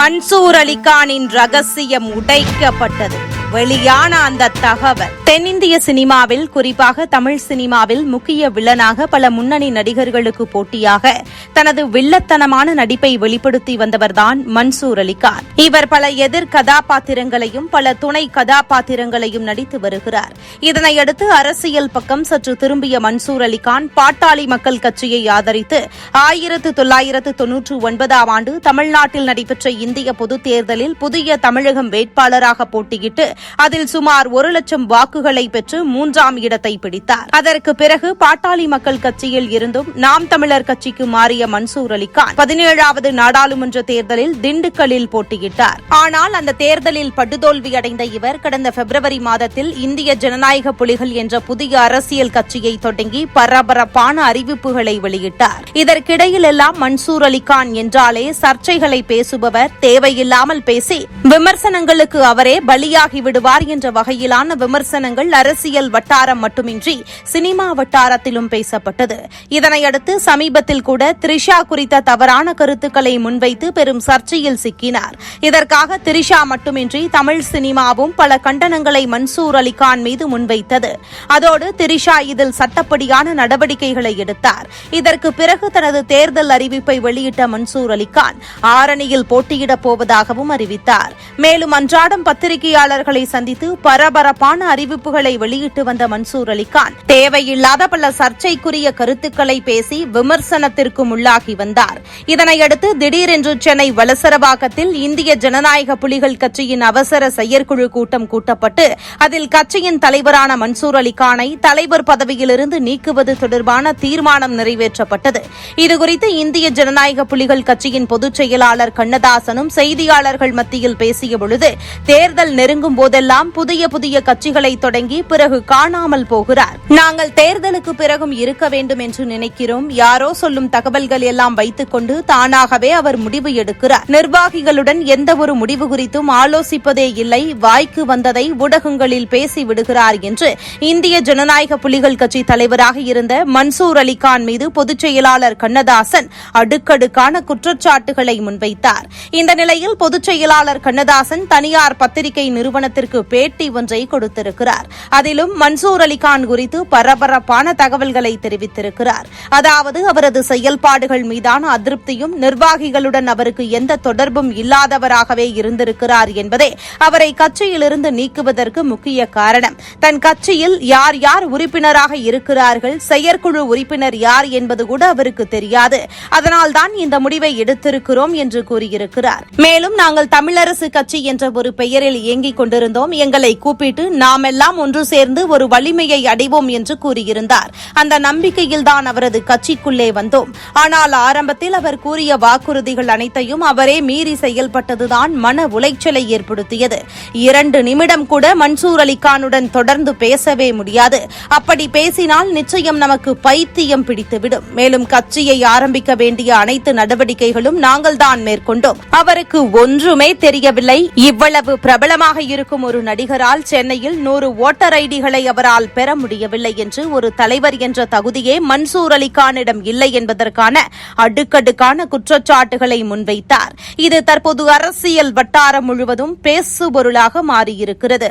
மன்சூர் அலிகானின் ரகசியம் உடைக்கப்பட்டது. வெளியான அந்த தகவல். தென்னிந்திய சினிமாவில் குறிப்பாக தமிழ் சினிமாவில் முக்கிய வில்லனாக பல முன்னணி நடிகர்களுக்கு போட்டியாக தனது வில்லத்தனமான நடிப்பை வெளிப்படுத்தி வந்தவர்தான் மன்சூர் அலிகான் இவர் பல எதிர் கதாபாத்திரங்களையும் பல துணை கதாபாத்திரங்களையும் நடித்து வருகிறார். இதனையடுத்து அரசியல் பக்கம் சற்று திரும்பிய மன்சூர் அலிகான் பாட்டாளி மக்கள் கட்சியை ஆதரித்து ஆயிரத்து தொள்ளாயிரத்து தொன்னூற்று ஒன்பதாம் ஆண்டு தமிழ்நாட்டில் நடைபெற்ற இந்திய பொதுத் தேர்தலில் புதிய தமிழகம் வேட்பாளராக போட்டியிட்டு அதில் சுமார் ஒரு லட்சம் வாக்குகளை பெற்று மூன்றாம் இடத்தை பிடித்தார். அதற்கு பிறகு பாட்டாளி மக்கள் கட்சியில் இருந்தும் நாம் தமிழர் கட்சிக்கு மாறிய மன்சூர் அலிகான் பதினேழாவது நாடாளுமன்ற தேர்தலில் திண்டுக்கல்லில் போட்டியிட்டார். ஆனால் அந்த தேர்தலில் படுதோல்வியடைந்த இவர் கடந்த பிப்ரவரி மாதத்தில் இந்திய ஜனநாயக புலிகள் என்ற புதிய அரசியல் கட்சியை தொடங்கி பரபரப்பான அறிவிப்புகளை வெளியிட்டார். இதற்கிடையிலெல்லாம் மன்சூர் அலிகான் என்றாலே சர்ச்சைகளை பேசுபவர் தேவையில்லாமல் பேசி விமர்சனங்களுக்கு அவரே பலியாகி விடுவார் என்ற வகையிலான விமர்சனங்கள் அரசியல் வட்டாரம் மட்டுமின்றி சினிமா வட்டாரத்திலும் பேசப்பட்டது. இதனையடுத்து சமீபத்தில் கூட த்ரிஷா குறித்த தவறான கருத்துக்களை முன்வைத்து பெரும் சர்ச்சையில் சிக்கினார். இதற்காக த்ரிஷா மட்டுமின்றி தமிழ் சினிமாவும் பல கண்டனங்களை மன்சூர் அலிகான் மீது முன்வைத்தது. அதோடு திரிஷா இதில் சட்டப்படியான நடவடிக்கைகளை எடுத்தார். இதற்கு பிறகு தனது தேர்தல் அறிவிப்பை வெளியிட்ட மன்சூர் அலிகான் ஆரணியில் போட்டியிடப் போவதாகவும் அறிவித்தார். மேலும் அன்றாடம் பத்திரிகையாளர்களை சந்தித்து பரபரப்பான அறிவிப்புகளை வெளியிட்டு வந்த மன்சூர் அலிகான். தேவையில்லாத பல சர்ச்சைக்குரிய கருத்துக்களை பேசி விமர்சனத்திற்கும் உள்ளாகி வந்தார். இதனையடுத்து திடீரென்று சென்னை வலசரவாக்கத்தில் இந்திய ஜனநாயக புலிகள் கட்சியின் அவசர செயற்குழு கூட்டம் கூட்டப்பட்டு அதில் கட்சியின் தலைவரான மன்சூர் அலிகானை தலைவர் பதவியிலிருந்து நீக்குவது தொடர்பான தீர்மானம் நிறைவேற்றப்பட்டது. இதுகுறித்து இந்திய ஜனநாயக புலிகள் கட்சியின் பொதுச் செயலாளர் கண்ணதாசனும் செய்தியாளர்கள் மத்தியில் பேசிய பொழுது தேர்தல் நெருங்கும் போது போதெல்லாம் புதிய புதிய கட்சிகளை தொடங்கி பிறகு காணாமல் போகிறார். நாங்கள் தேர்தலுக்கு பிறகும் இருக்க வேண்டும் என்று நினைக்கிறோம். யாரோ சொல்லும் தகவல்கள் எல்லாம் வைத்துக் கொண்டு தானாகவே அவர் முடிவு எடுக்கிறார். நிர்வாகிகளுடன் எந்த ஒரு முடிவு குறித்தும் ஆலோசிப்பதே இல்லை. வாய்க்கு வந்ததை ஊடகங்களில் பேசிவிடுகிறார் என்று இந்திய ஜனநாயக புலிகள் கட்சி தலைவராக இருந்த மன்சூர் அலிகான் மீது பொதுச் செயலாளர் கண்ணதாசன் அடுக்கடுக்கான குற்றச்சாட்டுகளை முன்வைத்தார். இந்த நிலையில் பொதுச் செயலாளர் கண்ணதாசன் தனியார் பத்திரிகை நிறுவனத்தில் நிறுவனத்திற்கு பேட்டி ஒன்றை கொடுத்திருக்கிறார். அதிலும் மன்சூர் அலிகான் குறித்து பரபரப்பான தகவல்களை தெரிவித்திருக்கிறார். அதாவது அவரது செயல்பாடுகள் மீதான அதிருப்தியும் நிர்வாகிகளுடன் அவருக்கு எந்த தொடர்பும் இல்லாதவராகவே இருந்திருக்கிறார் என்பதே அவரை கட்சியிலிருந்து நீக்குவதற்கு முக்கிய காரணம். தன் கட்சியில் யார் யார் உறுப்பினராக இருக்கிறார்கள் செயற்குழு உறுப்பினர் யார் என்பது கூட அவருக்கு தெரியாது. அதனால்தான் இந்த முடிவை எடுத்திருக்கிறோம் என்று கூறியிருக்கிறார். மேலும் நாங்கள் தமிழரசு கட்சி என்ற ஒரு பெயரில் இயங்கிக் கொண்டிருந்த கொண்டிருந்தோம். எங்களை கூப்பிட்டு நாமெல்லாம் ஒன்று சேர்ந்து ஒரு வலிமையை அடைவோம் என்று கூறியிருந்தார். அந்த நம்பிக்கையில்தான் அவரது கட்சிக்குள்ளே வந்தோம். ஆனால் ஆரம்பத்தில் அவர் கூறிய வாக்குறுதிகள் அனைத்தையும் அவரே மீறி செயல்பட்டதுதான் மன உளைச்சலை ஏற்படுத்தியது. இரண்டு நிமிடம் கூட மன்சூர் அலிகானுடன் தொடர்ந்து பேசவே முடியாது. அப்படி பேசினால் நிச்சயம் நமக்கு பைத்தியம் பிடித்துவிடும். மேலும் கட்சியை ஆரம்பிக்க வேண்டிய அனைத்து நடவடிக்கைகளும் நாங்கள்தான் மேற்கொண்டோம். அவருக்கு ஒன்றுமே தெரியவில்லை. இவ்வளவு பிரபலமாக இருக்கும் இருக்கும் ஒரு நடிகரால் சென்னையில் நூறு ஓட்டர் ஐடிகளை அவரால் பெற முடியவில்லை என்று ஒரு தலைவர் என்ற தகுதியே மன்சூர் அலிகானிடம் இல்லை என்பதற்கான அடுக்கடுக்கான குற்றச்சாட்டுகளை முன்வைத்தார். இது தற்போது அரசியல் வட்டாரம் முழுவதும் பேசுபொருளாக மாறியிருக்கிறது.